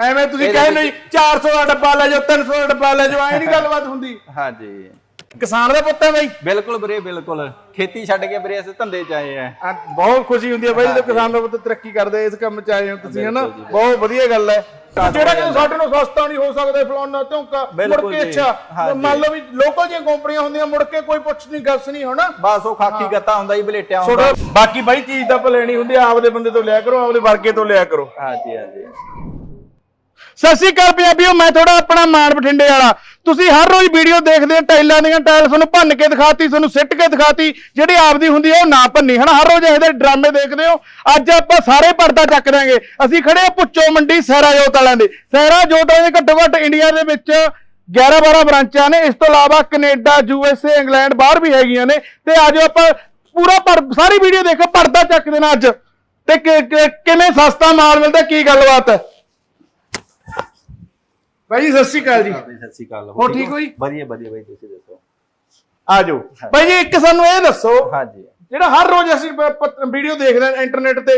ਐਵੇਂ ਤੁਸੀਂ ਇਹਦੇ ਕਹਿੰਦੇ ਨਹੀਂ 400 ਦਾ ਡੱਬਾ ਲੈ ਜਾਓ 300 ਦਾ ਡੱਬਾ ਲੈ ਜਾਓ ਐ ਨਹੀਂ ਗੱਲਬਾਤ ਹੁੰਦੀ। ਹਾਂਜੀ। ਕਿਸਾਨ ਦਾ ਪੁੱਤ ਹੈ ਬਾਈ। ਬਿਲਕੁਲ ਵੀਰੇ ਬਿਲਕੁਲ। ਖੇਤੀ ਛੱਡ ਕੇ ਵੀਰੇ ਅਸੀਂ ਧੰਦੇ ਚ ਆਏ ਆ। ਆ, ਬਹੁਤ ਖੁਸ਼ੀ ਹੁੰਦੀ ਹੈ ਬਾਈ ਜਦੋਂ ਕਿਸਾਨ ਦਾ ਪੁੱਤ ਤਰੱਕੀ ਕਰਦੇ ਇਸ ਕੰਮ ਚ ਆਏ ਹੋ ਤੁਸੀਂ ਹਨਾ? ਬਹੁਤ ਵਧੀਆ ਗੱਲ ਹੈ। ਜਿਹੜਾ ਕਿ ਸਾਡੇ ਨੂੰ ਸਸਤਾ ਨਹੀਂ ਹੋ ਸਕਦਾ ਫਲਾਨਾ ਝੋਂਕਾ ਮੁੜ ਬਿਲਕੁਲ ਕੇ ਜੀ, ਅੱਛਾ ਹਾਂਜੀ। ਮੰਨ ਲਓ ਵੀ ਲੋਕਲ ਦੀਆਂ ਕੰਪਨੀਆਂ ਹੁੰਦੀਆਂ ਮੁੜ ਕੇ ਕੋਈ ਪੁੱਛ ਨਹੀਂ ਗੱਸ ਨਹੀਂ ਹੋਣਾ ਬਸ ਉਹ ਖਾਕੀ ਗੱਤਾ ਹੁੰਦਾ ਜੀ ਬਲੇਟਿਆ ਹੁੰਦਾ। ਬਾਕੀ ਬਾਈ ਚੀਜ਼ ਤਾਂ ਭਲੇ ਨਹੀਂ ਹੁੰਦੀ ਆਪਦੇ ਬੰਦੇ ਤੋਂ ਲਿਆ ਕਰੋ ਆਪਦੇ ਵਰਗੇ ਤੋਂ ਲਿਆ ਕਰੋ। ਹਾਂਜੀ ਹਾਂਜੀ। ਸਤਿ ਸ਼੍ਰੀ ਅਕਾਲ ਪੰਜਾਬੀਓ, ਮੈਂ ਥੋੜਾ ਆਪਣਾ ਮਾਨ ਬਠਿੰਡੇ ਵਾਲਾ। ਤੁਸੀਂ ਹਰ ਰੋਜ਼ ਵੀਡੀਓ ਦੇਖਦੇ ਹੋ, ਟਾਈਲਾਂ ਦੀਆਂ ਟਾਇਲ ਤੁਹਾਨੂੰ ਭੰਨ ਕੇ ਦਿਖਾਤੀ, ਤੁਹਾਨੂੰ ਸਿੱਟ ਕੇ ਦਿਖਾਤੀ, ਜਿਹੜੀ ਆਪਦੀ ਹੁੰਦੀ ਹੈ ਉਹ ਨਾ ਭੰਨੀ। ਹਨਾ, ਹਰ ਰੋਜ਼ ਇਹੋ ਜਿਹੇ ਡਰਾਮੇ ਦੇਖਦੇ ਹੋ, ਅੱਜ ਆਪਾਂ ਸਾਰੇ ਪਰਦਾ ਚੱਕ ਦਾਂਗੇ ਅਸੀਂ ਖੜੇ ਆ ਪੁੱਚੋ ਮੰਡੀ ਸਹਿਰਾ ਜੋਤ ਵਾਲਿਆਂ ਦੇ। ਸਹਿਰਾ ਜੋਤ ਵਾਲਿਆਂ ਦੇ ਘੱਟੋ ਘੱਟ ਇੰਡੀਆ ਦੇ ਵਿੱਚ 11 12 ਬ੍ਰਾਂਚਾਂ ਨੇ। ਇਸ ਤੋਂ ਇਲਾਵਾ ਕੈਨੇਡਾ ਏ, ਇੰਗਲੈਂਡ ਬਾਹਰ ਵੀ ਹੈਗੀਆਂ ਨੇ। ਤੇ ਅੱਜ ਆਪਾਂ ਪੂਰਾ ਪਰ, ਸਾਰੀ ਵੀਡੀਓ ਦੇਖੋ, ਪਰਦਾ ਚੱਕ ਦੇਣਾ ਅੱਜ। ਤੇ ਕਿਵੇਂ ਸਸਤਾ ਮਾਲ ਮਿਲਦਾ, ਕੀ ਗੱਲਬਾਤ ਹੈ? ਭਾਈ ਜੀ, ਸਤਿ ਸ਼੍ਰੀ ਅਕਾਲ ਜੀ। ਸਤਿ ਸ਼੍ਰੀ ਅਕਾਲ ਹੋਰ ਠੀਕ ਹੋ ਜੀ? ਵਧੀਆ ਵਧੀਆ ਬਾਈ ਤੁਸੀਂ ਦੱਸੋ? ਆ ਜਾਓ। ਭਾਈ ਜੀ ਇੱਕ ਸਾਨੂੰ ਇਹ ਦੱਸੋ ਹਾਂਜੀ। ਜਿਹੜਾ ਹਰ ਰੋਜ਼ ਅਸੀਂ ਵੀਡੀਓ ਦੇਖਦੇ ਹਾਂ ਇੰਟਰਨੈਟ ਤੇ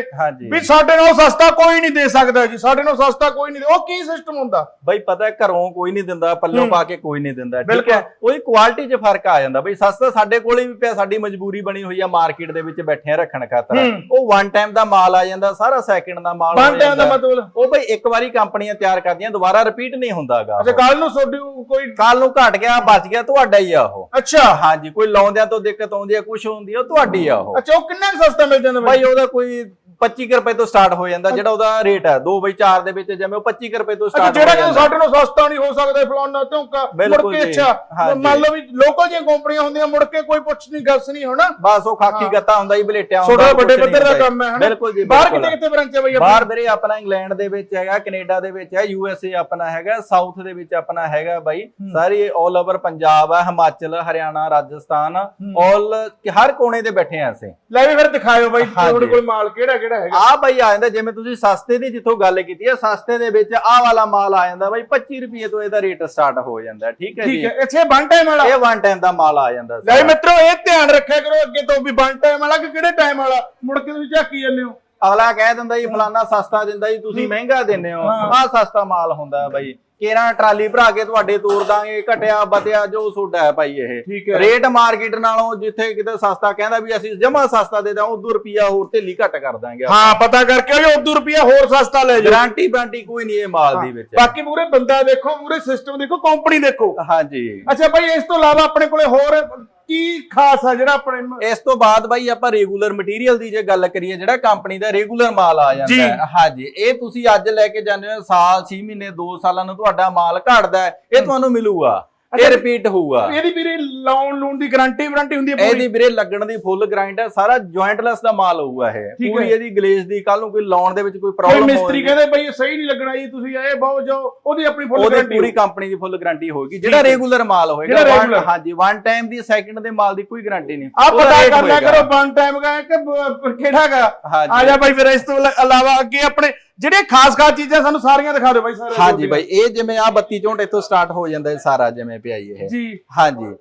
ਵੀ ਸਾਡੇ ਨਾਲ ਸਸਤਾ ਕੋਈ ਨਹੀਂ ਦੇ ਸਕਦਾ ਜੀ ਸਾਡੇ ਨਾਲ ਸਸਤਾ ਕੋਈ ਨਹੀਂ ਉਹ ਕੀ ਸਿਸਟਮ ਹੁੰਦਾ? ਬਈ ਪਤਾ ਹੈ ਘਰੋਂ ਕੋਈ ਨਹੀਂ ਦਿੰਦਾ ਪੱਲੋਂ ਪਾ ਕੇ ਕੋਈ ਨਹੀਂ ਦਿੰਦਾ ਠੀਕ। ਹੈ? ਉਹਦੀ ਕੁਆਲਿਟੀ 'ਚ ਫ਼ਰਕ ਆ ਜਾਂਦਾ ਬਈ ਸਸਤਾ ਸਾਡੇ ਕੋਲੇ ਵੀ ਪਿਆ ਸਾਡੀ ਮਜਬੂਰੀ ਬਣੀ ਹੋਈ ਆ ਮਾਰਕੀਟ ਦੇ ਵਿੱਚ ਬੈਠੇ ਰੱਖਣ ਖਾਤਰ। ਹੂੰ। ਉਹ ਵਨ ਟਾਈਮ ਦਾ ਮਾਲ ਆ ਜਾਂਦਾ ਸਾਰਾ ਸੈਕਿੰਡ ਦਾ ਮਾਲ ਹੋ ਵਨ ਟਾਈਮ ਦਾ। ਮਤਲਬ। ਉਹ ਬਈ ਇੱਕ ਵਾਰੀ ਕੰਪਨੀਆਂ ਤਿਆਰ ਕਰਦੀਆਂ ਦੁਬਾਰਾ ਰਿਪੀਟ ਨਹੀਂ ਹੁੰਦਾਗਾ ਅੱਛਾ ਕੱਲ ਨੂੰ ਤੁਹਾਡੀ ਕੋਈ ਕੱਲ ਨੂੰ ਘਟ ਗਿਆ ਬਚ ਗਿਆ ਤੁਹਾਡਾ ਹੀ ਆ ਉਹ। ਅੱਛਾ। ਹਾਂਜੀ ਕੋਈ ਲਾਉਂਦਿਆਂ ਤੋਂ ਦਿੱਕਤ ਆਉਂਦੀ ਆ ਕੁਝ ਹੁੰਦੀ ਆ ਉਹ ਆ ਉਹ। ਅੱਛਾ ਉਹ ਕਿੰਨਾ ਕੁ ਸਸਤਾ ਮਿਲ ਜਾਂਦਾ ਭਾਈ ਉਹਦਾ ਕੋਈ 25 ਕੁ ਰੁਪਏ ਤੋਂ ਸਟਾਰਟ ਹੋ ਜਾਂਦਾ ਜਿਹੜਾ ਉਹਦਾ ਰੇਟ ਹੈ। 2 ਬਈ 4 ਦੇ ਵਿੱਚ ਜਿਵੇਂ ਉਹ 25 ਕੁ ਰੁਪਏ ਤੋਂ ਸਟਾਰਟ ਹੋ ਜਿਹੜਾ ਕਿ ਸਾਡੇ ਨਾਲ ਸਸਤਾ ਨਹੀਂ ਹੋ ਸਕਦਾ ਫਲਾਨਾ ਝੋਂਕਾ ਮੁੜ ਕੇ ਅੱਛਾ। ਮੰਨ ਲਓ ਵੀ ਲੋਕਲ ਦੀਆਂ ਕੰਪਨੀਆਂ ਹੁੰਦੀਆਂ ਮੁੜ ਕੇ ਕੋਈ ਪੁੱਛ ਨਹੀਂ ਗੱਸ ਨਹੀਂ ਹੋਣਾ ਬਸ ਉਹ ਖਾਕੀ ਗੱਤਾ ਹੁੰਦਾ ਜੀ ਬਲੇਟਿਆ ਹੁੰਦਾ ਛੋਟਾ ਵੱਡੇ ਪੱਧਰ ਦਾ ਕੰਮ ਹੈ ਹਨਾ? ਬਿਲਕੁਲ ਜੀ ਬਾਹਰ। ਕਿਤੇ ਕਿਤੇ ਬ੍ਰਾਂਚ ਹੈ ਬਈ? ਬਾਹਰ ਵੀਰੇ ਆਪਣਾ ਇੰਗਲੈਂਡ ਦੇ ਵਿੱਚ ਹੈਗਾ ਕੈਨੇਡਾ ਦੇ ਵਿੱਚ ਹੈ ਯੂਐਸਏ ਆਪਣਾ ਹੈਗਾ ਸਾਊਥ ਦੇ ਵਿੱਚ ਆਪਣਾ ਹੈਗਾ ਬਾਈ। ਸਾਰੀ 올 ਓਵਰ ਪੰਜਾਬ ਹੈ ਹਿਮਾਚਲ ਹਰਿਆਣਾ ਰਾਜਸਥਾਨ 올 ਹਰ ਕੋਨੇ ਤੇ ਬੈਠੇ ਆ ਅਸੀਂ। ਲੈ ਵੀ ਫਿਰ ਦਿਖਾਇਓ ਬਾਈ। ਤੁਹਾਡੇ ਕੋਲ ਮਾਲ ਕਿਹੜਾ ਕਿਹੜਾ ਹੈਗਾ? ਆ ਬਾਈ ਆ ਜਾਂਦਾ ਜਿਵੇਂ ਤੁਸੀਂ ਸਸਤੇ ਦੀ ਜਿੱਥੋਂ ਗੱਲ ਕੀਤੀ ਹੈ ਸਸਤੇ ਦੇ ਵਿੱਚ ਆਹ ਵਾਲਾ ਮਾਲ ਆ ਜਾਂਦਾ ਬਾਈ 25 ਰੁਪਏ ਤੋਂ ਇਹਦਾ ਰੇਟ ਸਟਾਰਟ ਹੋ ਜਾਂਦਾ ਠੀਕ ਹੈ ਠੀਕ ਜੀ? ਹੈ ਇੱਥੇ ਵਨ ਟਾਈਮ ਵਾਲਾ। ਇਹ ਵਨ ਟਾਈਮ ਦਾ ਮਾਲ ਆ ਜਾਂਦਾ ਲੈ। ਮਿੱਤਰੋ ਇਹ ਧਿਆਨ ਰੱਖਿਆ ਕਰੋ ਅੱਗੇ ਤੋਂ ਵੀ ਵਨ ਟਾਈਮ ਵਾਲਾ ਕਿ ਕਿਹੜੇ ਟਾਈਮ ਵਾਲਾ? ਮੁੜ ਕੇ ਤੁਸੀਂ ਝਾਕੀ ਜਾਂਦੇ ਹੋ। ਅਗਲਾ ਕਹਿ ਦਿੰਦਾ ਜੀ ਫਲਾਨਾ ਸਸਤਾ ਦਿੰਦਾ ਜੀ ਤੁਸੀਂ ਮਹਿੰਗਾ ਦਿੰਦੇ ਹੋ। ਆਹ ਸਸਤਾ ਮਾਲ ਹੁੰਦਾ ਬਾਈ। ਕੇਰਾ ਟਰਾਲੀ ਭਰਾ ਕੇ ਤੁਹਾਡੇ ਤੋਰ ਦਾਂਗੇ ਘਟਿਆ ਬਤਿਆ ਜੋ ਤੁਹਾਡਾ ਹੈ ਭਾਈ ਇਹ। ਰੇਟ ਮਾਰਕੀਟ ਨਾਲੋਂ ਜਿੱਥੇ ਕਿਤੇ ਸਸਤਾ ਕਹਿੰਦਾ ਵੀ ਅਸੀਂ ਜਮਾ ਸਸਤਾ ਦੇ ਦਾਂ ਉਦੋਂ ਰੁਪਿਆ ਹੋਰ ਢਿੱਲੀ ਘੱਟ ਕਰ ਦਾਂਗੇ ਹਾਂ ਪਤਾ ਕਰਕੇ ਉਹ 2 ਰੁਪਿਆ ਹੋਰ ਸਸਤਾ ਲੈ ਜਾਓ। ਗਾਰੰਟੀ ਬਾਂਟੀ ਕੋਈ ਨਹੀਂ ਇਹ ਮਾਲ ਦੀ ਵਿੱਚ। ਬਾਕੀ ਪੂਰੇ ਬੰਦਾ ਦੇਖੋ ਪੂਰੇ ਸਿਸਟਮ ਦੇਖੋ ਕੰਪਨੀ ਦੇਖੋ। ਹਾਂਜੀ। ਅੱਛਾ ਭਾਈ ਇਸ ਤੋਂ ਇਲਾਵਾ ਆਪਣੇ ਕੋਲੇ ਹੋਰ ਕੀ ਖਾਸ ਆ ਜਿਹੜਾ ਆਪਣੇ ਇਸ ਤੋਂ ਬਾਅਦ ਬਾਈ ਆਪਾਂ ਰੈਗੂਲਰ ਮਟੀਰੀਅਲ ਦੀ ਜੇ ਗੱਲ ਕਰੀਏ ਜਿਹੜਾ ਕੰਪਨੀ ਦਾ ਰੈਗੂਲਰ ਮਾਲ ਆ ਜੀ। ਜਾਂਦਾ ਹੈ। ਹਾਂਜੀ ਇਹ ਤੁਸੀਂ ਅੱਜ ਲੈ ਕੇ ਜਾਂਦੇ ਹੋ ਸਾਲ 6 ਮਹੀਨੇ 2 ਸਾਲਾਂ ਨੂੰ ਤੁਹਾਡਾ ਮਾਲ ਘਟਦਾ ਹੈ ਇਹ ਤੁਹਾਨੂੰ ਮਿਲੂਗਾ। ਇਹ ਰਿਪੀਟ ਹੋਊਗਾ ਇਹਦੀ ਵੀਰੇ ਲਾਉਣ ਲੂਣ ਦੀ ਗਾਰੰਟੀ ਵਾਰੰਟੀ ਹੁੰਦੀ ਹੈ ਇਹਦੀ ਵੀਰੇ ਲੱਗਣ ਦੀ ਫੁੱਲ ਗ੍ਰਾਈਂਡ ਹੈ ਸਾਰਾ ਜੁਆਇੰਟਲੈਸ ਦਾ ਮਾਲ ਹੋਊਗਾ ਇਹ ਪੂਰੀ। ਇਹਦੀ ਗਲੇਜ਼ ਦੀ ਕੱਲ ਨੂੰ ਕੋਈ ਲਾਉਣ ਦੇ ਵਿੱਚ ਕੋਈ ਪ੍ਰੋਬਲਮ ਮਿਸਤਰੀ ਕਹਿੰਦੇ ਬਈ ਇਹ ਸਹੀ ਨਹੀਂ ਲੱਗਣਾ ਜੀ ਤੁਸੀਂ ਇਹ ਬਹੁਤ ਜੋ ਉਹਦੀ ਆਪਣੀ ਫੁੱਲ ਉਹਦੀ ਗਾਰੰਟੀ ਪੂਰੀ ਕੰਪਨੀ ਦੀ ਫੁੱਲ ਗਾਰੰਟੀ ਹੋਏਗੀ ਜਿਹੜਾ। ਰੈਗੂਲਰ ਮਾਲ ਹੋਏਗਾ। ਹਾਂਜੀ ਵਨ ਟਾਈਮ ਦੀ ਸੈਕਿੰਡ ਦੇ ਮਾਲ ਦੀ ਕੋਈ ਗਾਰੰਟੀ ਨਹੀਂ ਆ ਉਹਦਾ ਪਤਾ ਕਰ ਲਿਆ। ਕਰੋ ਵਨ ਟਾਈਮ ਦਾ ਕਿ ਬ- ਕਿਹੜਾ ਗਾ ਹਾਂਜੀ। ਆ ਜਾ ਭਾਈ ਫਿਰ ਇਸ ਤੋਂ ਇਲਾ- ਇਲਾਵਾ ਅੱਗੇ ਆਪਣੇ ਜਿਹੜੇ ਖਾਸ ਖਾਸ ਚੀਜ਼ਾਂ ਸਾਨੂੰ ਸਾਰੀਆਂ ਦਿਖਾ ਦਿਓ ਭਾਈ ਸਾਰੇ ਹਾਂਜੀ ਬਾਈ ਇਹ ਜਿਵੇਂ ਆ 32 ਝੋਂਟ ਇੱਥੋਂ ਸਟਾਰਟ ਹੋ ਜਾਂਦਾ ਹੈ ਸਾਰਾ ਜਿਵੇਂ ਪਿਆ ਇਹ। ਜੀ। ਹਾਂਜੀ।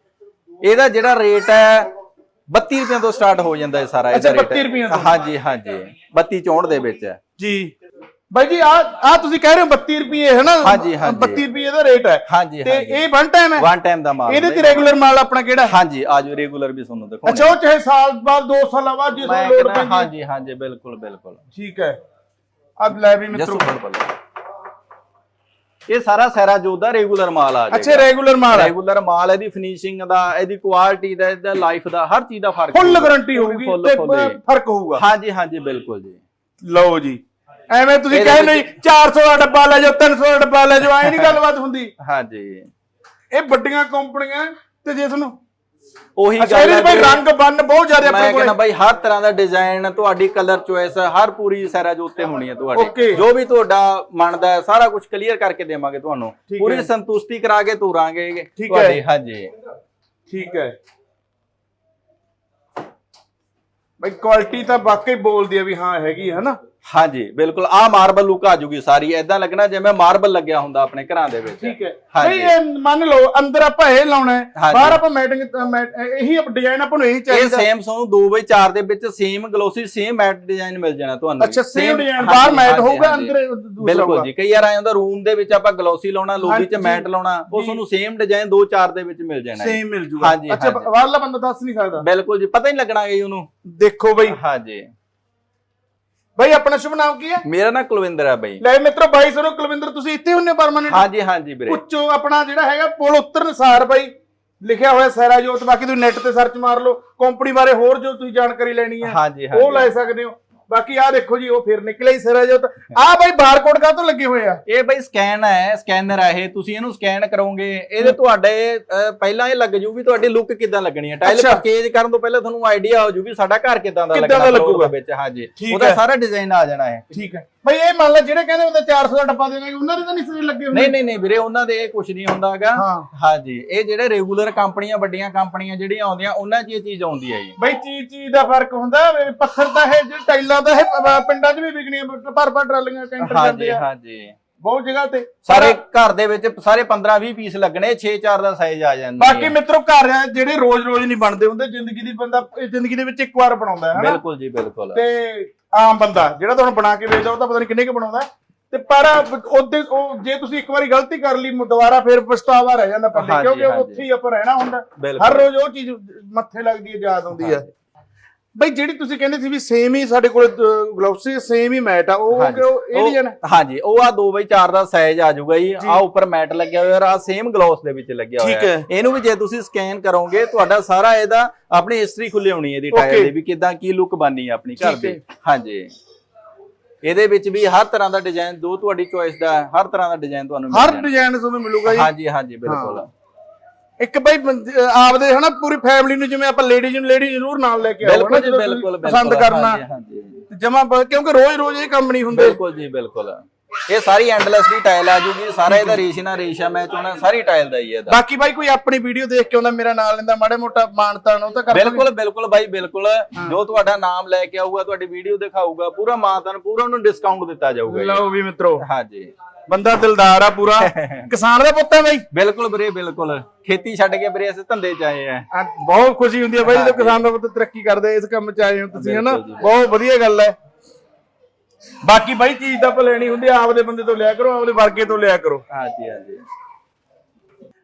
ਇਹਦਾ ਜਿਹੜਾ ਰੇਟ ਹੈ 32 ਰੁਪਏ ਤੋਂ ਸਟਾਰਟ ਹੋ ਜਾਂਦਾ ਹੈ ਸਾਰਾ ਇਹਦਾ ਰੇਟ 32 ਰੁਪਈਆਂ ਤੋਂ। ਹਾਂਜੀ ਹਾਂਜੀ। 32 ਝੋਂਟ ਦੇ ਵਿੱਚ ਹੈ। ਜੀ। ਬਾਈ ਜੀ ਆ ਆ ਤੁਸੀਂ ਕਹਿ ਰਹੇ ਹੋ 32 ਰੁਪਏ ਹੈ ਨਾ? ਹਾਂਜੀ, ਹਾਂਜੀ। 32 ਰੁਪਏ ਦਾ ਰੇਟ ਹੈ। ਹਾਂਜੀ ਤੇ ਇਹ ਵਨ ਟਾਈਮ ਹੈ? ਵਨ ਟਾਈਮ ਦਾ ਮਾਲ ਇਹਦੇ ਹੁੰਦਾ ਤੇ ਰੈਗੂਲਰ ਮਾਲ ਆਪਣਾ ਕਿਹੜਾ? ਹਾਂਜੀ ਆਜੋ ਰੈਗੂਲਰ ਵੀ ਤੁਹਾਨੂੰ ਦਿਖਾਉਂਦੇ ਅੱਛਾ ਉਹ ਚਾਹੇ ਸਾਲ ਬਾਅਦ 2 ਸਾਲਾਂ ਬਾਅਦ ਜਿਸ ਨੂੰ ਲੋੜ ਪੈਂਦੀ। ਹਾਂਜੀ ਹਾਂਜੀ ਬਿਲਕੁਲ ਬਿਲਕੁਲ। ਠੀਕ ਹੈ। ਅਬ ਲੈ ਵੀ ਮਿੱਤਰੋ। ਜਸੂ ਇਹ ਸਾਰਾ ਸੈਰਾ ਜੋਤ ਦਾ ਰੈਗੂਲਰ ਮਾਲ ਆ ਅੱਛਾ ਰੈਗੂਲਰ ਮਾਲ ਹੈ ਰੈਗੂਲਰ ਮਾਲ ਇਹਦੀ ਫਿਨਿਸ਼ਿੰਗ ਦਾ ਇਹਦੀ ਕੁਆਲਿਟੀ ਦਾ ਇਹਦਾ ਲਾਈਫ ਦਾ ਹਰ ਚੀਜ਼ ਦਾ ਫ਼ਰਕ ਫੁੱਲ। ਗਾਰੰਟੀ ਹੋਊਗੀ ਤੇ। ਫ਼ਰਕ ਹੋਊਗਾ। ਹਾਂਜੀ ਹਾਂਜੀ ਬਿਲਕੁਲ ਜੀ। ਲਓ ਜੀ। ਐਵੇਂ ਤੁਸੀਂ ਕਹਿੰਦੇ ਨਹੀਂ 400 ਦਾ ਡੱਬਾ ਲੈ ਜਾਓ 300 ਦਾ ਡੱਬਾ ਲੈ ਜਾਓ ਐ ਨਹੀਂ ਗੱਲਬਾਤ ਹੁੰਦੀ। ਹਾਂਜੀ। ਇਹ ਵੱਡੀਆਂ ਕੰਪਨੀਆਂ ਤੇ ਜੇ ਤੁਹਾਨੂੰ ਉਹੀ ਅੱਛਾ ਗੱਲ ਇਹਦੇ ਹੈ ਭਾਈ ਵੀਰੇ। ਰੰਗ ਬੰਨ ਬਹੁਤ ਜ਼ਿਆਦਾ ਮੈਂ ਆਪਣੇ ਕਹਿੰਦਾ ਕੋਲ ਬਾਈ ਹਰ ਤਰ੍ਹਾਂ ਦਾ ਡਿਜ਼ਾਈਨ ਤੁਹਾਡੀ ਕਲਰ ਚੋਇਸ ਹਰ ਪੂਰੀ ਸੈਰਾ ਜੋ ਉੱਤੇ ਹੋਣੀ ਹੈ ਤੁਹਾਡੀ Okay. ਜੋ ਵੀ ਤੁਹਾਡਾ ਮਨ ਦਾ ਹੈ ਸਾਰਾ ਕੁਝ ਕਲੀਅਰ ਕਰਕੇ ਦੇਵਾਂਗੇ ਤੁਹਾਨੂੰ ਠੀਕ ਪੂਰੀ ਹੈ। ਸੰਤੁਸ਼ਟੀ ਕਰਾ ਕੇ ਤੋਰਾਂਗੇ ਤੁਹਾਡੀ ਹੈ। ਹਾਂਜੀ ਠੀਕ ਹੈ ਬਈ ਕੁਆਲਿਟੀ ਤਾਂ ਵਾਕਈ ਬੋਲਦੀ ਹੈ ਵੀ ਹਾਂ ਹੈਗੀ ਹੈ ਨਾ ਹਾਂਜੀ ਬਿਲਕੁਲ ਆ ਮਾਰਬਲ ਲੁੱਕ ਆ ਜੂਗੀ ਸਾਰੀ ਐਦਾਂ ਲੱਗਣਾ ਜਿਵੇਂ ਮਾਰਬਲ ਲੱਗਿਆ ਹੁੰਦਾ ਆਪਣੇ ਘਰਾਂ ਦੇ ਵਿੱਚ ਠੀਕ ਹੈ। ਬਈ ਇਹ ਮੰਨ ਲਓ ਅੰਦਰ ਆਪਾਂ ਇਹ ਲਾਉਣਾ ਹੈ। ਬਾਹਰ ਆਪਾਂ ਮੈਟਿੰਗ ਇਹੀ ਡਿਜ਼ਾਈਨ ਆਪਾਂ ਨੂੰ ਇਹੀ ਇਹ ਚਾਹੀਦਾ ਸੇਮ ਤੁਹਾਨੂੰ 2x4 ਦੇ ਵਿੱਚ same glossy same matte design ਮਿਲ ਜਾਣਾ ਤੁਹਾਨੂੰ ਅੱਛਾ ਸੇਮ ਡਿਜ਼ਾਈਨ ਬਾਹਰ ਮੈਟ ਹੋਊਗਾ। ਅੰਦਰ ਦੂਸਰਾ ਬਿਲਕੁਲ। ਜੀ ਕਈ ਵਾਰ ਆਇਆ ਹੁੰਦਾ ਰੂਮ ਦੇ ਵਿੱਚ ਆਪਾਂ ਗਲੋਸੀ ਲਾਉਣਾ ਲੋਬੀ 'ਚ। ਮੈਟ ਲਾਉਣਾ ਉਹ। ਤੁਹਾਨੂੰ ਸੇਮ ਡਿਜ਼ਾਈਨ 2-4 ਦੇ ਵਿੱਚ ਮਿਲ ਜਾਣਾ। ਸੇਮ ਮਿਲ ਜੂਗਾ ਅੱਛਾ। ਬਾਹਰਲਾ ਬੰਦਾ ਦੱਸ ਨਹੀਂ ਸਕਦਾ ਬਿਲਕੁਲ ਜੀ ਪਤਾ ਹੀ ਨਹੀਂ ਲੱਗਣਾ ਜੀ ਉਹਨੂੰ ਦੇਖੋ ਬਈ ਹਾਂਜੀ ਬਈ ਆਪਣਾ ਸ਼ੁਭ ਨਾਮ ਕੀ ਹੈ? ਮੇਰਾ ਨਾਂ ਕੁਲਵਿੰਦਰ ਹੈ ਬਾਈ। ਲੈ ਮਿੱਤਰੋ ਬਾਈ ਸਰੋ ਕੁਲਵਿੰਦਰ ਤੁਸੀਂ ਇੱਥੇ ਹੁੰਨੇ ਪਰਮਾਨੈਂਟ ਹਾਂਜੀ ਹਾਂਜੀ ਵੀਰੇ। ਉੱਚੋ ਆਪਣਾ ਜਿਹੜਾ ਹੈਗਾ ਪੁਲ ਉਤਰਨ ਸਾਰ ਬਾਈ। ਲਿਖਿਆ ਹੋਇਆ ਸੈਰਾ ਜੋਤ ਬਾਕੀ ਤੁਸੀਂ ਨੈਟ ਤੇ ਸਰਚ ਮਾਰ ਲਓ। ਕੰਪਨੀ ਬਾਰੇ ਹੋਰ ਜੋ ਤੁਸੀਂ ਜਾਣਕਾਰੀ ਲੈਣੀ ਹੈ ਹਾਂਜੀ। ਉਹ ਲੈ ਸਕਦੇ ਹੋ। ਬਾਕੀ ਆਹ ਦੇਖੋ ਜੀ ਉਹ ਫਿਰ ਨਿਕਲਿਆ ਹੀ ਸੈਰਾ ਜੋਤ। ਆਹ ਬਾਈ ਬਾਰਕੋਡ ਕਾ ਤੋਂ ਲੱਗੇ ਹੋਏ ਆ? ਇਹ ਬਈ ਸਕੈਨ ਹੈ ਸਕੈਨਰ ਹੈ ਇਹ। ਤੁਸੀਂ ਇਹਨੂੰ ਸਕੈਨ ਕਰੋਗੇ ਇਹਦੇ ਤੁਹਾਡੇ ਪਹਿਲਾਂ ਇਹ ਲੱਗ ਜੂ ਵੀ ਤੁਹਾਡੀ ਲੁੱਕ ਕਿਦਾਂ ਲੱਗਣੀ ਹੈ। ਟਾਈਲ ਅੱਛਾ। ਪਰਚੇਜ ਕਰਨ ਤੋਂ ਪਹਿਲਾਂ ਤੁਹਾਨੂੰ ਆਈਡੀਆ ਹੋ ਜੂ ਵੀ ਸਾਡਾ ਘਰ ਕਿਦਾਂ ਦਾ ਕਿੱਦਾਂ ਲੱਗਣਾ ਦਾ floor ਲੱਗੂਗਾ। ਦੇ ਵਿੱਚ ਹਾਂਜੀ। ਠੀਕ ਉਹਦਾ। ਸਾਰਾ ਡਿਜ਼ਾਈਨ ਆ ਜਾਣਾ ਹੈ ਠੀਕ ਹੈ। ਬਈ ਇਹ ਮੰਨ ਲੈ ਜਿਹੜੇ ਕਹਿੰਦੇ ਹੁੰਦੇ 400 ਦਾ ਡੱਬਾ ਦੇਣਗੇ ਉਹਨਾਂ ਦੇ ਤਾਂ ਨਹੀਂ ਸਹੀ ਲੱਗੇ ਹੁੰਦੇ। ਨਹੀਂ ਨਹੀਂ ਨਹੀਂ ਵੀਰੇ ਉਹਨਾਂ ਦੇ ਇਹ ਕੁਝ ਨਹੀਂ ਹੁੰਦਾ ਹੈਗਾ ਹਾਂ। ਹਾਂਜੀ ਇਹ ਜਿਹੜੇ ਰੈਗੂਲਰ ਕੰਪਨੀਆਂ ਵੱਡੀਆਂ ਕੰਪਨੀਆਂ ਜਿਹੜੀਆਂ ਆਉਂਦੀਆਂ ਉਹਨਾਂ 'ਚ ਇਹ ਚੀਜ਼ ਆਉਂਦੀ ਹੈ ਜੀ। ਬਈ ਚੀਜ਼ ਚੀਜ਼ ਦਾ ਫ਼ਰਕ ਹੁੰਦਾ। ਪੱਥਰ ਤਾਂ ਇਹ ਜਿਹੜੇ ਟਾਈਲਾਂ ਤਾਂ ਇਹ ਪ- ਪਿੰਡਾਂ 'ਚ ਵੀ ਵਿਕਣੀਆਂ ਪਰ ਪਰ ਟਰਾਲੀਆਂ ਕੈਂਟਰ ਹਾਂਜੀ ਜਾਂਦੇ ਆ। ਹਾਂਜੀ। ਬਹੁਤ ਜਗ੍ਹਾ ਤੇ। ਸਾਰੇ ਘਰ ਦੇ ਵਿੱਚ ਸਾਰੇ 15 20 ਪੀਸ ਲੱਗਣੇ 6-4 ਦਾ ਸਾਈਜ਼ ਆ ਜਾਂਦਾ ਬਾਕੀ ਮਿੱਤਰੋ ਘਰ ਆ ਜਿਹੜੇ ਰੋਜ਼-ਰੋਜ਼ ਨਹੀਂ ਬਣਦੇ ਹੁੰਦੇ ਜ਼ਿੰਦਗੀ ਦੀ ਬੰਦਾ ਇਹ ਜ਼ਿੰਦਗੀ ਦੇ ਵਿੱਚ ਇੱਕ ਵਾਰ ਬਣਾਉਂਦਾ ਹੈ ਹਨਾ? ਬਿਲਕੁਲ ਜੀ ਬਿਲਕੁਲ। ਤੇ ਆਮ ਬੰਦਾ ਜਿਹੜਾ ਤੁਹਾਨੂੰ ਬਣਾ ਕੇ ਵੇਚਦਾ ਉਹ ਤਾਂ ਪਤਾ ਨਹੀਂ ਕਿੰਨੇ ਕੁ ਬਣਾਉਂਦਾ ਤੇ ਪਰ ਉਹਦੇ ਉਹ ਜੇ ਤੁਸੀਂ ਇੱਕ ਵਾਰੀ ਗਲਤੀ ਕਰ ਲਈ ਦੁਬਾਰਾ ਫਿਰ ਪਛਤਾਵਾ ਰਹਿ ਜਾਂਦਾ ਪੱਲੇ ਹਾਂਜੀ, ਕਿਉਂਕਿ। ਉੱਥੇ ਹੀ ਆਪਾਂ ਰਹਿਣਾ ਹੁੰਦਾ। ਹਰ ਰੋਜ਼ ਉਹ ਚੀਜ਼ ਮੱਥੇ ਲੱਗਦੀ ਹੈ ਯਾਦ ਆਉਂਦੀ ਹੈ। ਬਈ ਜਿਹੜੀ ਤੁਸੀਂ ਕਹਿੰਦੇ ਸੀ ਵੀ ਸੇਮ ਹੀ ਸਾਡੇ ਕੋਲ ਗਲੋਵਸੀ ਸੇਮ ਹੀ ਮੈਟ ਆ ਉਹ ਹਾਂਜੀ। ਕਿਉਂ ਇਹ ਉਹ- ਹਾਂਜੀ ਉਹ ਆ 2x4 ਦਾ ਸਾਈਜ਼ ਆ ਜਾਊਗਾ ਜੀ। ਆ ਉੱਪਰ ਮੈਟ ਲੱਗਿਆ ਹੋਇਆ ਆ ਸੇਮ ਗਲੋਸ ਦੇ ਵਿੱਚ ਲੱਗਿਆ ਹੋਇਆ ਹੈ। ਇਹਨੂੰ ਵੀ ਜੇ ਤੁਸੀਂ ਸਕੈਨ ਕਰੋਗੇ ਤੁਹਾਡਾ ਸਾਰਾ ਇਹਦਾ ਆਪਣੀ ਹਿਸਟਰੀ ਖੁੱਲੀ ਹੋਣੀ ਇਹਦੀ Okay. ਟਾਇਰ ਦੀ ਵੀ ਕਿਦਾਂ ਕੀ ਲੁੱਕ ਬਣਨੀ ਹੈ ਆਪਣੀ ਘਰ ਠੀਕ ਦੀ ਹਾਂਜੀ ਇਹਦੇ ਵਿੱਚ ਵੀ ਹਰ ਤਰ੍ਹਾਂ ਦਾ ਡਿਜ਼ਾਈਨ ਜੋ ਤੁਹਾਡੀ ਚੋਇਸ ਦਾ ਹੈ, ਹਰ ਤਰ੍ਹਾਂ ਦਾ ਡਿਜ਼ਾਈਨ ਤੁਹਾਨੂੰ ਮਿਲ ਹਰ ਜਾਣਾ। ਡਿਜ਼ਾਈਨ ਤੁਹਾਨੂੰ ਮਿਲੂਗਾ ਜੀ ਹਾਂਜੀ ਹਾਂਜੀ ਬਿਲਕੁਲ ਇੱਕ ਬਈ ਬੰਦ- ਅਹ ਆਪਦੇ ਹਨਾ ਪੂਰੀ ਫੈਮਿਲੀ ਨੂੰ ਜਿਵੇਂ ਆਪਾਂ ਲੇਡੀਜ਼ ਨੂੰ ਲੇਡੀ ਜ਼ਰੂਰ ਨਾਲ ਲੈ ਕੇ ਆਓ ਬਿਲਕੁਲ ਹਨਾ, ਜੀ ਜਦੋਂ ਤੁਸੀਂ ਬਿਲਕੁਲ। ਪਸੰਦ ਕਰਨਾ ਹਾਂਜੀ, ਹਾਂਜੀ ਜਮਾ ਕਿਉਂਕਿ ਰੋਜ਼-ਰੋਜ਼ ਇਹ ਕੰਮ ਨਹੀਂ ਹੁੰਦੇ। ਬਿਲਕੁਲ ਜੀ ਬਿਲਕੁਲ। ਇਹ ਸਾਰੀ ਐਂਡਲੈਸ ਦੀ ਟਾਇਲ ਆ ਜੂਗੀ ਸਾਰਾ ਇਹਦਾ ਰੇਸ਼ਨਾ ਰੇਸ਼ਾ ਮੈਚ ਹੋਣਾ ਸਾਰੀ ਟਾਇਲ ਦਾ ਹੀ ਹੈ ਇਹਦਾ। ਬਾਕੀ ਬਾਈ ਕੋਈ ਆਪਣੀ ਵੀਡੀਓ ਦੇਖ ਕੇ ਆਉਂਦਾ ਮੇਰਾ ਨਾਲ ਲੈਂਦਾ ਮਾੜੇ ਮੋਟਾ ਮਾਨਤਾਨ ਉਹ ਤਾਂ ਕਰ ਬਿਲਕੁਲ ਬਿਲਕੁਲ ਬਾਈ ਬਿਲਕੁਲ। ਜੋ ਤੁਹਾਡਾ ਨਾਮ ਲੈ ਕੇ ਆਊਗਾ ਤੁਹਾਡੀ ਵੀਡੀਓ ਦਿਖਾਊਗਾ ਪੂਰਾ ਮਾਤਨ ਪੂਰਾ ਉਹਨੂੰ ਡਿਸਕਾਊਂਟ ਦਿੱਤਾ ਜਾਊਗਾ ਜੀ। ਲਓ ਵੀ ਮਿੱਤਰੋ। ਹਾਂਜੀ। ਬੰਦਾ ਦਿਲਦਾਰ ਆ ਪੂਰਾ। ਕਿਸਾਨ ਦਾ ਪੁੱਤ ਹੈ ਬਾਈ। ਬਿਲਕੁਲ ਵੀਰੇ ਬਿਲਕੁਲ। ਖੇਤੀ ਛੱਡ ਕੇ ਵੀਰੇ ਅਸੀਂ ਧੰਦੇ ਚ ਆਏ ਆ। ਆ, ਬਹੁਤ ਖੁਸ਼ੀ ਹੁੰਦੀ ਹੈ ਬਾਈ ਜਦੋਂ। ਕਿਸਾਨ ਦਾ ਪੁੱਤ ਤਰੱਕੀ ਕਰਦੇ ਇਸ ਕੰਮ 'ਚ ਆਏ ਹੋ ਤੁਸੀਂ ਹਨਾ? ਬਹੁਤ ਵਧੀਆ ਗੱਲ ਹੈ ਬਾਕੀ ਬਾਈ ਚੀਜ਼ ਤਾਂ ਆਪਾਂ ਲੈਣੀ ਹੁੰਦੀ ਆ, ਆਪਦੇ ਬੰਦੇ ਤੋਂ ਲਿਆ ਕਰੋ ਆਪਦੇ ਵਰਗੇ ਤੋਂ ਲਿਆ ਕਰੋ। ਹਾਂਜੀ ਹਾਂਜੀ।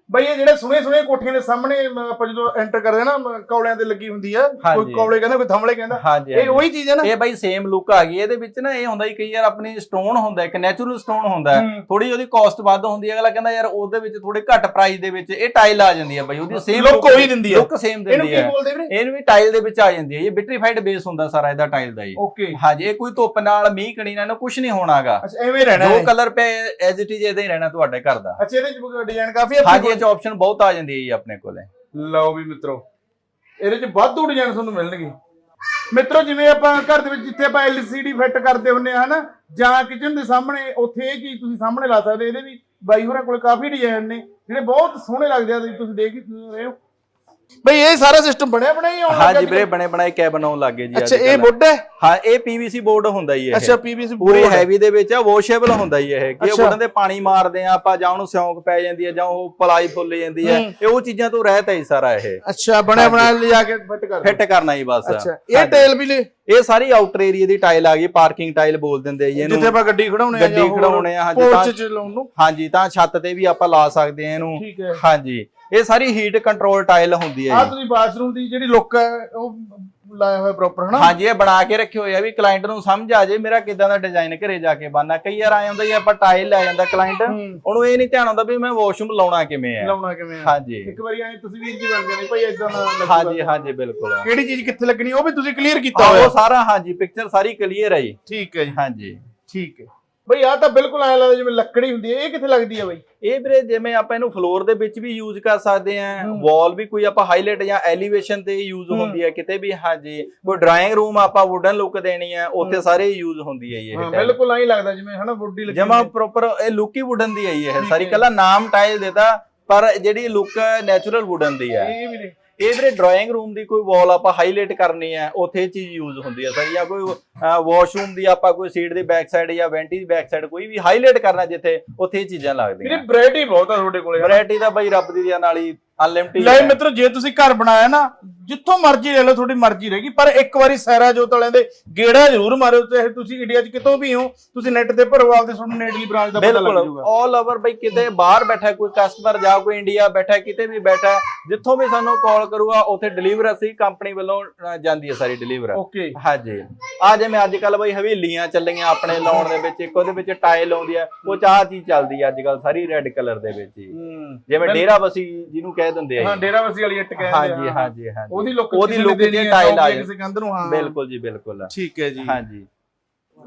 ਬਈ ਇਹ ਜਿਹੜੇ ਸੁਣੇ ਸੁਣੇ ਕੋਠੀਆਂ ਦੇ ਸਾਹਮਣੇ ਆਪਾਂ ਜਦੋਂ ਐਂਟਰ ਕਰਦੇ ਨਾ ਕੌਲਿਆਂ ਤੇ ਲੱਗੀ ਹੁੰਦੀ ਆ ਕੋਈ। ਕੌਲੇ ਕਹਿੰਦਾ ਕੋਈ ਥੰਮਲੇ ਕਹਿੰਦਾ ਇਹ। ਉਹੀ ਚੀਜ਼ ਹੈ ਨਾ। ਇਹ ਬਾਈ ਸੇਮ ਲੁੱਕ ਆ ਗਈ ਇਹਦੇ ਵਿੱਚ ਨਾ ਇਹ ਹੁੰਦਾ ਹੀ ਕਈ ਯਾਰ ਆਪਣੀ ਸਟੋਨ ਹੁੰਦਾ ਇੱਕ ਨੈਚੁਰਲ ਸਟੋਨ ਹੁੰਦਾ। ਥੋੜੀ ਉਹਦੀ ਕਾਸਟ ਵੱਧ ਹੁੰਦੀ ਹੈ ਅਗਲਾ ਕਹਿੰਦਾ ਯਾਰ ਉਹਦੇ ਵਿੱਚ ਥੋੜੇ ਘੱਟ ਪ੍ਰਾਈਸ ਦੇ ਵਿੱਚ ਇਹ ਟਾਈਲ ਆ ਜਾਂਦੀ ਹੈ ਬਾਈ ਉਹਦੀ ਸੇਮ Look ਉਹੀ ਦਿੰਦੀ ਹੈ। ਲੁੱਕ ਸੇਮ ਇਹਨੂੰ ਦਿੰਦੀ ਕੀ ਹੈ। ਬੋਲਦੇ ਵੀਰੇ? ਇਹਨੂੰ ਵੀ ਟਾਈਲ ਦੇ ਵਿੱਚ ਆ ਜਾਂਦੀ ਹੈ ਇਹ ਵਿਟਰੀਫਾਈਡ ਬੇਸ ਹੁੰਦਾ ਸਾਰਾ ਇਹਦਾ ਟਾਈਲ ਦਾ ਓਕੇ ਹਾਂਜੀ ਇਹ ਕੋਈ ਧੁੱਪ ਨਾਲ ਮੀਂਹ ਕਣੀ ਨਾਲ ਕੁਝ ਨਹੀਂ ਹੋਣਾਗਾ। ਅੱਛਾ ਐਵੇਂ ਰਹਿਣਾ ਜੋ ਕਲਰ ਪੇ ਐਜ਼ ਇਟ ਇਜ਼ ਇਹਦਾ ਹੀ ਰਹਿਣਾ ਤੁਹਾਡੇ ਘਰ ਦਾ। ਅੱਛਾ ਇਹਦੇ ਡਿਜ਼ਾਈਨ ਕਾਫੀ ਇਹ ਚ ਆਪਸ਼ਨ ਬਹੁਤ ਆ ਜਾਂਦੀ ਹੈ ਜੀ ਆਪਣੇ ਕੋਲੇ। ਲਓ ਵੀ ਮਿੱਤਰੋ, ਇਹਦੇ ਚ ਵਾਧੂ ਡਿਜ਼ਾਈਨ ਤੁਹਾਨੂੰ ਮਿਲਣਗੇ ਮਿੱਤਰੋ, ਜਿਵੇਂ ਆਪਾਂ ਘਰ ਦੇ ਵਿੱਚ ਜਿੱਥੇ ਆਪਾਂ LCD ਫਿੱਟ ਕਰਦੇ ਹੁੰਨੇ ਆ ਹਨਾ, ਜਾਂ ਕਿਚਨ ਦੇ ਸਾਹਮਣੇ, ਉੱਥੇ ਇਹ ਚੀਜ਼ ਤੁਸੀਂ ਸਾਹਮਣੇ ਲਾ ਸਕਦੇ ਇਹਦੇ ਵੀ ਬਾਈ ਹੋਰਾਂ ਕੋਲ ਕਾਫੀ ਡਿਜ਼ਾਈਨ ਨੇ, ਜਿਹੜੇ ਬਹੁਤ ਸੋਹਣੇ ਲੱਗਦੇ ਆ, ਤੁਸੀਂ ਦੇਖ ਹੀ ਰਹੇ ਹੋ। ਬਈ ਇਹ ਸਾਰਾ ਸਿਸਟਮ ਬਣਿਆ ਹੀ ਆਉਣ ਹਾਂਜੀ ਅੱਜ ਵੀਰੇ ਬਣੇ ਬਣਾਏ ਕੈਬਨ ਆਉਣ ਲੱਗੇ ਜੀ ਅੱਛਾ ਇਹ। ਵੁੱਡ ਹੈ? ਹਾਂ ਇਹ ਪੀਵੀਸੀ ਬੋਰਡ ਹੁੰਦਾ ਹੀ ਇਹ। ਅੱਛਾ ਪੀਵੀਸੀ ਪੂਰੀ ਹੈਵੀ ਦੇ ਵਿੱਚ ਆ ਵਾਸ਼ੇਬਲ ਹੁੰਦਾ ਹੀ ਇਹ। ਕਿ। ਉਹਨਾਂ ਦੇ ਪਾਣੀ ਮਾਰਦੇ ਆ ਆਪਾਂ ਜਾਂ ਉਹਨੂੰ ਸਿਉਂਕ ਪੈ ਜਾਂਦੀ ਹੈ ਜਾਂ ਉਹ ਪਲਾਈ ਫੁੱਲ ਜਾਂਦੀ ਹੈ। ਹੂੰ। ਇਹ ਉਹ ਚੀਜ਼ਾਂ ਤੋਂ ਰਹਿਤ ਹੈ ਹੀ ਸਾਰਾ ਇਹ। ਅੱਛਾ ਬਣਿਆ ਬਣਾਇਆ ਲਿਜਾ ਕੇ ਫਿੱਟ ਕਰ ਫਿੱਟ ਕਰਨਾ ਹੀ ਬਸ। ਅੱਛਾ ਇਹ ਟੇਲ ਵੀ ਲੈ? ਇਹ ਸਾਰੀ ਆਊਟਰ ਏਰੀਆ ਦੀ ਟਾਈਲ ਆ ਗਈ ਪਾਰਕਿੰਗ ਟਾਈਲ ਬੋਲ ਦਿੰਦੇ ਆ ਜੀ ਜਿੱਥੇ ਇਹਨੂੰ ਆਪਾਂ ਗੱਡੀ ਖੜਾਉਣੇ ਆ ਗੱਡੀ ਖੜਾਉਣੇ ਆ, ਹਾਂਜੀ, ਤਾਂ- ਹਾਂਜੀ ਛੱਤ ਤੇ ਵੀ ਆਪਾਂ ਲਾ ਸਕਦੇ ਆ ਇਹਨੂੰ। ਹੈ। ਹਾਂਜੀ। ਇਹ ਸਾਰੀ ਹੀਟ ਕੰਟਰੋਲ ਟਾਈਲ ਹੁੰਦੀ ਹੈ ਆ ਜੀ। ਤੁਸੀਂ ਬਾਥਰੂਮ ਦੀ ਜਿਹੜੀ ਲੁੱਕ ਹੈ ਉਹ ਲਾਇਆ ਹੋਇਆ ਪ੍ਰੋਪਰ ਹਨਾ? ਹਾਂਜੀ ਇਹ ਬਣਾ ਕੇ ਰੱਖੇ ਹੋਏ ਆ ਵੀ ਕਲਾਇੰਟ ਨੂੰ ਸਮਝ ਆ ਜੇ ਮੇਰਾ ਕਿਦਾਂ ਦਾ ਡਿਜ਼ਾਈਨ ਘਰੇ ਜਾ ਕੇ ਬਣਨਾ। ਕਈ ਵਾਰ ਆ ਹੁੰਦਾ ਜੀ ਆਪਾਂ ਟਾਈਲ ਲੈ ਜਾਂਦਾ ਕਲਾਇੰਟ ਹੂੰ। ਉਹਨੂੰ ਇਹ ਨਹੀਂ ਧਿਆਨ ਆਉਂਦਾ ਵੀ ਮੈਂ ਵਾਸ਼ਰੂਮ ਲਾਉਣਾ ਕਿਵੇਂ ਹੈ ਲਾਉਣਾ ਕਿਵੇਂ ਆ? ਹਾਂਜੀ। ਇੱਕ ਵਾਰੀ ਐ ਤਸਵੀਰ ਜੀ ਬਣ ਜਾਣੀ ਭਾਈ ਇਦਾਂ ਦਾ ਲੱਗੂਗਾ। ਹਾਂਜੀ ਹਾਂਜੀ ਬਿਲਕੁਲ। ਕਿਹੜੀ ਚੀਜ਼ ਕਿੱਥੇ ਲੱਗਣੀ ਉਹ ਵੀ ਤੁਸੀਂ ਕਲੀਅਰ ਕੀਤਾ ਹੋਇਆ। ਉਹ ਸਾਰਾ ਹਾਂਜੀ ਪਿਕਚਰ ਸਾਰੀ ਕਲੀਅਰ ਹੈ ਜੀ। ਠੀਕ ਹੈ ਜੀ। ਹਾਂਜੀ। ਠੀਕ ਹੈ। ਬਈ ਆ ਤਾਂ ਬਿਲਕੁਲ ਐ ਲੱਗਦਾ ਜਿਵੇਂ ਲੱਕੜੀ ਹੁੰਦੀ ਹੈ ਇਹ ਕਿੱਥੇ ਲੱਗਦੀ ਹੈ ਬਈ ਇਹ ਵੀਰੇ ਜਿਵੇਂ ਆਪਾਂ ਇਹਨੂੰ ਫਲੋਰ ਦੇ ਵਿੱਚ ਵੀ ਯੂਜ਼ ਕਰ ਸਕਦੇ ਆ। ਵਾਲ ਵੀ ਕੋਈ ਆਪਾਂ ਹਾਈਲਾਈਟ ਜਾਂ ਐਲੀਵੇਸ਼ਨ ਤੇ ਯੂਜ਼। ਹੁੰਦੀ ਹੈ ਕਿਤੇ ਵੀ ਹਾਂਜੀ ਕੋਈ ਡਰਾਇੰਗ ਰੂਮ ਆਪਾਂ ਵੁਡਨ ਲੁੱਕ ਦੇਣੀ ਹੈ ਉੱਥੇ। ਸਾਰੇ ਯੂਜ਼ ਹੁੰਦੀ ਹੈ ਇਹ ਬਿਲਕੁਲ ਐਂ ਲੱਗਦਾ ਜਿਵੇਂ ਹਨਾ ਬੋਡੀ ਲੱਗੀ ਜਮਾ। ਪ੍ਰੋਪਰ ਇਹ ਲੁੱਕ ਹੀ ਵੁਡਨ ਦੀ ਹੈ ਇਹ ਸਾਰੀ। ਕੱਲਾ ਨਾਮ ਟਾਈਲ ਦੇਤਾ ਪਰ ਜਿਹੜੀ ਲੁੱਕ ਨੈਚੁਰਲ ਵੁਡਨ ਦੀ ਹੈ ਇਹ ਵੀ ਨੇ ਇਹ ਵੀਰੇ ਡਰਾਇੰਗ ਰੂਮ ਦੀ ਕੋਈ ਵਾਲ ਆਪਾਂ ਹਾਈਲਾਈਟ ਕਰਨੀ ਹੈ ਉੱਥੇ ਇਹ ਚੀਜ਼ ਯੂਜ਼ ਹੁੰਦੀ ਹੈ ਸਰ ਜਾਂ ਕੋਈ ਵਾਸ਼ਰੂਮ ਦੀ ਆਪਾਂ ਕੋਈ ਸੀਟ ਦੀ ਬੈਕ ਸਾਈਡ ਜਾਂ ਵੈਂਟੀ ਦੀ ਬੈਕ ਸਾਈਡ ਕੋਈ ਵੀ ਹਾਈਲਾਈਟ ਕਰਨਾ ਜਿੱਥੇ ਉੱਥੇ ਇਹ ਚੀਜ਼ਾਂ ਵੀਰੇ ਲੱਗਦੀਆਂ ਵੈਰਾਈਟੀ ਬਹੁਤ ਆ ਤੁਹਾਡੇ ਕੋਲੇ। ਵੈਰਾਈਟੀ ਦਾ ਬਈ ਰੱਬ ਦੀ ਦਿਆਂ ਨਾਲ ਹੀ ਅਨਲਿਮਟਿਡ ਲੈ ਮਿੱਤਰੋ ਜੇ ਤੁਸੀਂ ਘਰ ਬਣਾਇਆ ਨਾ ਜਿੱਥੋਂ ਮਰਜ਼ੀ ਲੈ ਲਓ ਤੁਹਾਡੀ ਮਰਜ਼ੀ ਰਹੇਗੀ ਪਰ ਇੱਕ ਵਾਰੀ ਸੈਰਾ ਜੋਤ ਵਾਲਿਆਂ ਦੇ ਗੇੜਾ ਜ਼ਰੂਰ ਮਾਰਿਓ ਚਾਹੇ ਤੁਸੀਂ ਇੰਡੀਆ 'ਚ ਕਿਤੋਂ ਵੀ ਹੋ ਤੁਸੀਂ ਨੈਟ ਤੇ ਭਰੋ ਆਪਦੇ ਤੁਹਾਨੂੰ ਨੇੜਲੀ ਬ੍ਰਾਂਚ ਦਾ ਪਤਾ ਲੱਗ ਬਿਲਕੁਲ। ਜਾਊਗਾ। ਆਲ ਓਵਰ ਬਈ ਕਿਤੇ ਬਾਹਰ ਬੈਠਾ ਕੋਈ ਕਸਟਮਰ ਜਾਂ ਕੋਈ ਇੰਡੀਆ ਬੈਠਾ ਕਿਤੇ ਵੀ ਬੈਠਾ ਜਿੱਥੋਂ ਵੀ ਸਾਨੂੰ ਕਾਲ ਕਰੂਗਾ ਉੱਥੇ ਡਿਲੀਵਰ ਅਸੀਂ ਕੰਪਨੀ ਵੱਲੋਂ ਜਾਂਦੀ ਹੈ ਸਾਰੀ ਡਿਲੀਵਰ ਓਕੇ ਹਾਂਜੀ। ਆ ਜਿਵੇਂ ਅੱਜ ਕੱਲ ਬਈ ਹਵੇਲੀਆਂ ਚੱਲੀਆਂ ਆਪਣੇ ਲਾਉਣ ਦੇ ਵਿੱਚ ਇੱਕ ਉਹਦੇ ਵਿੱਚ ਟਾਇਲ ਆਉਂਦੀ ਹੈ ਉਹ ਚਾਹ ਚੀਜ਼ ਚੱਲਦੀ ਹੈ ਅੱਜ ਕੱਲ ਸਾਰੀ ਰੈੱਡ ਕਲਰ ਦੇ ਵਿੱਚ ਜਿਵੇਂ ਡੇਰਾ ਬਸੀ ਜਿਹਨੂੰ ਕਹਿ ਦਿੰਦੇ ਆ ਹਾਂ। ਡੇਰਾਬੱਸੀ ਵਾਲੀ ਇੱਟ ਕਹਿੰਦੇ ਹਾਂਜੀ ਹਾਂਜੀ ਹਾਂਜੀ। ਉਹਦੀ ਲੁੱਕ ਉਹਦੀ look ਦੀ ਟਾਇਲ ਆ ਕਿਸੇ ਕੰਧ ਨੂੰ ਹਾਂ। ਬਿਲਕੁਲ ਜੀ ਬਿਲਕੁਲ ਠੀਕ ਹੈ ਜੀ। ਹਾਂਜੀ।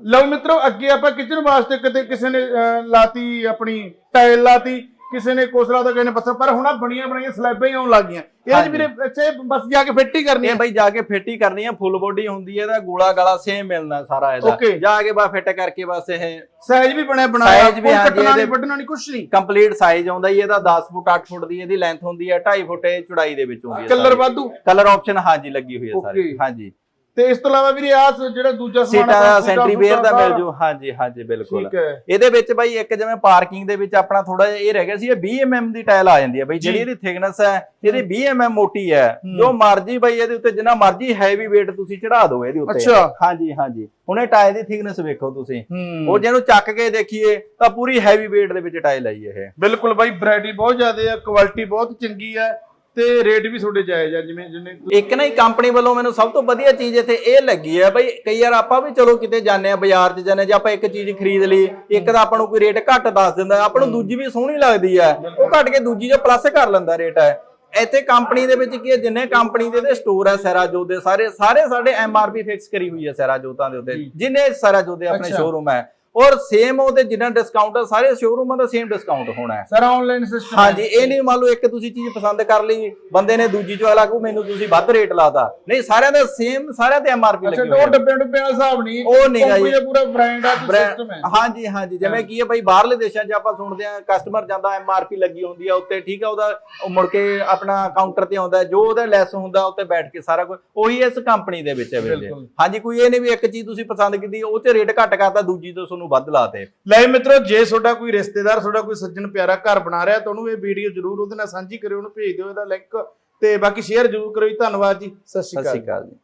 ਲਓ ਮਿੱਤਰੋ ਅੱਗੇ ਆਪਾਂ ਕਿਚਨ ਵਾਸਤੇ ਕਿਤੇ ਕਿਸੇ ਨੇ ਲਾਤੀ ਆਪਣੀ ਟਾਇਲ ਲਾਤੀ। ਕਿਸੇ ਨੇ ਕੋਸਲਾ ਤਾਂ ਕਿਸੇ ਨੇ ਪੱਥਰ ਪਰ ਹੁਣ ਆ ਬਣੀਆਂ ਬਣਾਈਆਂ ਸਲੈਬਾਂ ਹੀ ਆਉਣ ਲੱਗ ਗਈਆਂ ਇਹਦੇ ਚ। ਵੀਰੇ ਅੱਛਾ ਇਹ ਬਸ ਜਾ ਕੇ ਫਿੱਟ ਹੀ ਕਰਨੀ ਇਹ ਹੈ। ਬਈ ਜਾ ਕੇ ਫਿੱਟ ਹੀ ਕਰਨੀ ਹੈ ਫੁੱਲ ਬੋਡੀ ਹੁੰਦੀ ਹੈ ਇਹਦਾ ਗੋਲਾ ਗਾਲਾ ਸੇਮ ਮਿਲਣਾ ਸਾਰਾ ਇਹਦਾ। ਜਾ ਕੇ ਬਾ ਫਿੱਟ ਕਰਕੇ ਬਸ ਇਹ ਸਾਈਜ਼ ਵੀ ਬਣਿਆ ਬਣਾਇਆ ਕੋਈ ਕੱਟਣਾ ਨਹੀਂ ਇਹਦੇ- ਵੱਢਣਾ ਨਹੀਂ ਕੁਛ ਨਹੀਂ। ਕੰਪਲੀਟ ਸਾਈਜ਼ ਆਉਂਦਾ ਹੀ ਇਹਦਾ 10 ਫੁੱਟ 8 ਫੁੱਟ ਦੀ ਇਹਦੀ ਲੈਂਥ ਹੁੰਦੀ ਹੈ 2.5 ਫੁੱਟ ਚੌੜਾਈ ਦੇ ਵਿੱਚ ਹੁੰਦੀ ਹੈ ਕਲਰ ਵਾਧੂ? ਕਲਰ ਆਪਸ਼ਨ ਹਾਂਜੀ ਲੱਗੀ ਹੋਈ ਹੈ ਸਾਰੀ। ਹਾਂਜੀ। ਤੇ ਇਸ ਤੋਂ ਇਲਾਵਾ ਵੀਰੇ ਆਹ ਜਿਹੜਾ ਦੂਜਾ ਸਮਾਨ ਸੀਟਾਂ ਦਾ ਸੀਟਾਂ ਸੈਂਟਰੀ ਵੇਅਰ ਦਾ ਮਿਲ ਜੂ। ਹਾਂਜੀ ਹਾਂਜੀ ਬਿਲਕੁਲ। ਇਹਦੇ ਵਿੱਚ ਬਾਈ ਇੱਕ ਜਿਵੇਂ ਪਾਰਕਿੰਗ ਦੇ ਵਿੱਚ ਆਪਣਾ ਥੋੜਾ ਜਿਹਾ ਇਹ ਰਹਿ ਗਿਆ ਸੀ ਇਹ 20 mm ਦੀ ਟਾਇਲ ਆ ਜਾਂਦੀ ਹੈ ਬਾਈ ਜਿਹੜੀ। ਇਹਦੀ ਥਿਕਨੈਸ ਹੈ ਇਹਦੀ 20 mm ਮੋਟੀ ਹੈ। ਜੋ ਮਰਜ਼ੀ ਬਾਈ ਇਹਦੇ ਉੱਤੇ ਜਿੰਨਾ ਮਰਜ਼ੀ ਹੈਵੀ weight ਤੁਸੀਂ ਚੜਾ ਦਿਓ ਇਹਦੇ ਉੱਤੇ। ਹਾਂਜੀ ਹਾਂਜੀ। ਹੁਣ ਇਹ ਟਾਇਲ ਦੀ ਥਿਕਨੈਸ ਵੇਖੋ ਤੁਸੀਂ। ਉਹ ਜਿਹਨੂੰ ਚੱਕ ਕੇ ਦੇਖੀਏ ਤਾਂ ਪੂਰੀ ਹੈਵੀ weight ਦੇ ਵਿੱਚ ਟਾਇਲ ਆਈ ਇਹ। ਬਿਲਕੁਲ ਬਾਈ ਵੈਰਾਈਟੀ ਬਹੁਤ ਜ਼ਿਆਦਾ ਹੈ ਕੁਆਲਿਟੀ ਬਹੁਤ ਚੰਗੀ ਹੈ। ਤੇ ਰੇਟ ਵੀ ਤੁਹਾਡੇ ਜਾਇਜ਼ ਆ ਜਿਵੇਂ ਜਿੰਨੇ ਇੱਕ ਨਾ ਹੀ ਕੰਪਨੀ ਵੱਲੋਂ ਮੈਨੂੰ ਸਭ ਤੋਂ ਵਧੀਆ ਚੀਜ਼ ਇੱਥੇ ਇਹ ਲੱਗੀ ਹੈ ਬਈ ਕਈ ਵਾਰ ਆਪਾਂ ਵੀ ਚਲੋ ਕਿਤੇ ਜਾਂਦੇ ਆ ਬਾਜ਼ਾਰ 'ਚ ਜਾਂਦੇ ਜੇ ਆਪਾਂ ਇੱਕ ਚੀਜ਼ ਖਰੀਦ ਲਈ ਇੱਕ ਦਾ ਆਪਾਂ ਨੂੰ ਕੋਈ ਰੇਟ ਘੱਟ ਦੱਸ ਦਿੰਦਾ ਆਪਾਂ ਨੂੰ ਦੂਜੀ ਵੀ ਸੋਹਣੀ ਲੱਗਦੀ ਹੈ ਉਹ ਘੱਟ ਕੇ ਦੂਜੀ 'ਚ ਪਲੱਸ ਕਰ ਲੈਂਦਾ ਰੇਟ ਹੈ ਇੱਥੇ ਕੰਪਨੀ ਦੇ ਵਿੱਚ ਕੀ ਹੈ ਜਿੰਨੇ ਕੰਪਨੀ ਦੇ ਦੇ ਸਟੋਰ ਹੈ ਸੈਰਾਜੋ ਦੇ ਸਾਰੇ ਸਾਰੇ ਸਾਡੇ ਐਮਆਰਪੀ ਫਿਕਸ ਕਰੀ ਹੋਈ ਹੈ ਸੈਰਾਜੋਤਾਂ ਦੇ ਉੱਤੇ। ਜਿੰਨੇ ਸੈਰਾਜੋ ਦੇ ਆਪਣੇ। ਸ਼ੋਰੂਮ ਹੈ ਔਰ ਸੇਮ ਉਹਦੇ ਜਿੰਨਾ ਡਿਸਕਾਊਂਟ ਹੈ ਸਾਰੇ ਸ਼ੋਰੂਮਾਂ ਦਾ ਸੇਮ ਡਿਸਕਾਊਂਟ ਹੋਣਾ ਹੈ। ਸਰ ਆਨਲਾਈਨ ਸਿਸਟਮ ਹਾਂਜੀ ਇਹ ਨਹੀਂ ਮੰਨ ਲਓ ਇੱਕ ਤੁਸੀਂ ਚੀਜ਼ ਪਸੰਦ ਕਰ ਲਈ ਬੰਦੇ ਨੇ ਦੂਜੀ ਚੋਂ ਅਲੱਗ ਮੈਨੂੰ ਤੁਸੀਂ ਵੱਧ ਰੇਟ ਲਾਤਾ। ਨਹੀਂ ਸਾਰਿਆਂ ਦਾ ਸੇਮ ਸਾਰਿਆਂ ਤੇ ਐਮਆਰਪੀ ਅੱਛਾ ਲੱਗੀ ਹੋਈ ਹੈ। ਡੱਬੇ ਡੱਬੇ ਹਿਸਾਬ ਨਹੀਂ ਉਹ ਨੀ ਗਾ ਜੀ। ਪੂਰਾ ਬ੍ਰਾਂਡ ਆ ਸਿਸਟਮ ਹੈ। ਹਾਂਜੀ ਹਾਂਜੀ ਜਿਵੇਂ ਕੀ ਹੈ ਬਈ ਬਾਹਰਲੇ ਦੇਸ਼ਾਂ 'ਚ ਆਪਾਂ ਸੁਣਦੇ ਆ ਕਸਟਮਰ ਜਾਂਦਾ ਐਮਆਰਪੀ ਲੱਗੀ ਹੁੰਦੀ ਆ ਉੱਤੇ ਠੀਕ ਆ ਉਹਦਾ ਉਹ ਮੁੜ ਕੇ ਆਪਣਾ ਕਾਊਂਟਰ ਤੇ ਆਉਂਦਾ ਜੋ ਉਹਦਾ ਲੈਸ ਹੁੰਦਾ ਉੱਤੇ ਬੈਠ ਕੇ ਸਾਰਾ ਕੁਝ ਉਹੀ ਇਸ ਕੰਪਨੀ ਦੇ ਵਿੱਚ ਹੈ। ਵੀਰੇ। ਹਾਂਜੀ ਕੋਈ ਇਹ ਨਹੀਂ ਵੀ ਇੱਕ ਚੀਜ਼ ਤੁਸੀਂ ਪਸੰਦ ਕੀਤੀ ਉਹ 'ਚ ਰੇਟ ਘੱਟ ਕਰਤਾ ਦੂਜੀ ਤੋਂ ਤੁਹਾਨੂੰ ਵੱਧ ਲਾਤੇ ਲੈ ਮਿੱਤਰੋ ਜੇ ਤੁਹਾਡਾ ਕੋਈ ਰਿਸ਼ਤੇਦਾਰ ਤੁਹਾਡਾ ਕੋਈ ਸੱਜਣ ਪਿਆਰਾ ਘਰ ਬਣਾ ਰਿਹਾ ਤਾਂ ਉਹਨੂੰ ਇਹ ਵੀਡੀਓ ਜਰੂਰ ਉਹਦੇ ਨਾਲ ਸਾਂਝੀ ਕਰਿਓ ਉਹਨੂੰ ਭੇਜ ਦਿਓ ਇਹਦਾ ਲਿੰਕ ਤੇ ਬਾਕੀ ਸ਼ੇਅਰ ਜਰੂਰ ਕਰਿਓ ਜੀ। ਧੰਨਵਾਦ ਜੀ। ਸਤਿ ਸ਼੍ਰੀ ਅਕਾਲ ਜੀ।